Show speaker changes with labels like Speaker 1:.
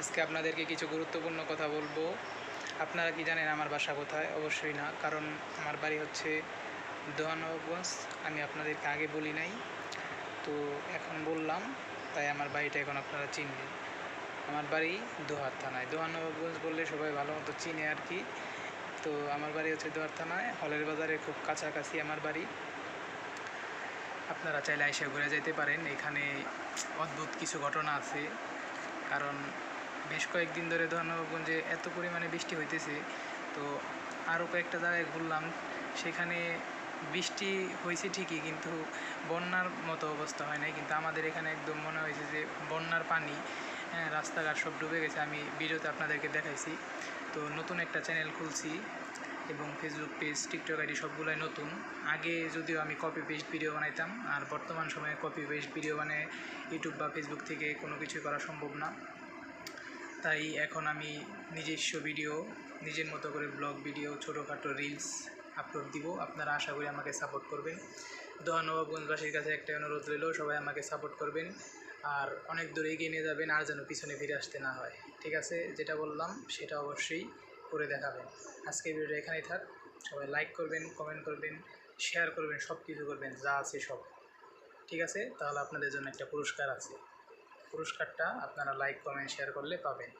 Speaker 1: আজকে আপনাদেরকে কিছু গুরুত্বপূর্ণ কথা বলব। আপনারা কি জানেন আমার বাসা কোথায়? অবশ্যই না, কারণ আমার বাড়ি হচ্ছে দোহানবাবগঞ্জ আমি আপনাদেরকে আগে বলি নাই, তো এখন বললাম, তাই আমার বাড়িটা এখন আপনারা চিনবেন আমার বাড়ি দোহার থানায়। দোহানবাবগঞ্জ বললে সবাই ভালো মতো চিনে আর কি। তো আমার বাড়ি হচ্ছে দোহার থানায়, হলের বাজারে খুব কাছাকাছি আমার বাড়ি। আপনারা চাইলে এসে ঘুরে যেতে পারেন, এখানে অদ্ভুত কিছু ঘটনা আছে। কারণ বেশ কয়েকদিন ধরে ধর্মগঞ্জে এত পরিমাণে বৃষ্টি হইতেছে, তো আরও কয়েকটা জায়গায় ঘুরলাম। সেখানে বৃষ্টি হয়েছে ঠিকই, কিন্তু বন্যার মতো অবস্থা হয় নাই। কিন্তু আমাদের এখানে একদম মনে হয়েছে যে বন্যার পানি হ্যাঁ রাস্তাঘাট সব ডুবে গেছে। আমি ভিডিওতে আপনাদেরকে দেখাইছি। তো নতুন একটা চ্যানেল খুলছি এবং ফেসবুক পেজ টিকটক আইডি সবগুলোই নতুন। আগে যদিও আমি কপি পেস্ট ভিডিও বানাইতাম, আর বর্তমান সময়ে কপি পেস্ট ভিডিও মানে ইউটিউব বা ফেসবুক থেকে কোনো কিছুই করা সম্ভব না। তাই এখন আমি নিজস্ব ভিডিও নিজের মতো করে ব্লগ ভিডিও ছোটোখাটো রিলস আপলোড দিব। আপনারা আশা করি আমাকে সাপোর্ট করবেন। দোয়া নবাবগঞ্জবাসীর কাছে একটা অনুরোধ রইল, সবাই আমাকে সাপোর্ট করবেন। আর অনেক দূরে এগিয়ে নিয়ে যাবেন, আর যেন পিছনে ফিরে আসতে না হয়। ঠিক আছে? যেটা বললাম, সেটা অবশ্যই করে দেখাবেন। আজকে ভিডিওটা এখানেই থাক। সবাই লাইক করবেন কমেন্ট করবেন শেয়ার করবেন সব কিছু করবেন, যা আছে সব। ঠিক আছে? তাহলে আপনাদের জন্য একটা পুরস্কার আছে। পুরস্কারটা আপনারা লাইক কমেন্ট শেয়ার করলে পাবেন।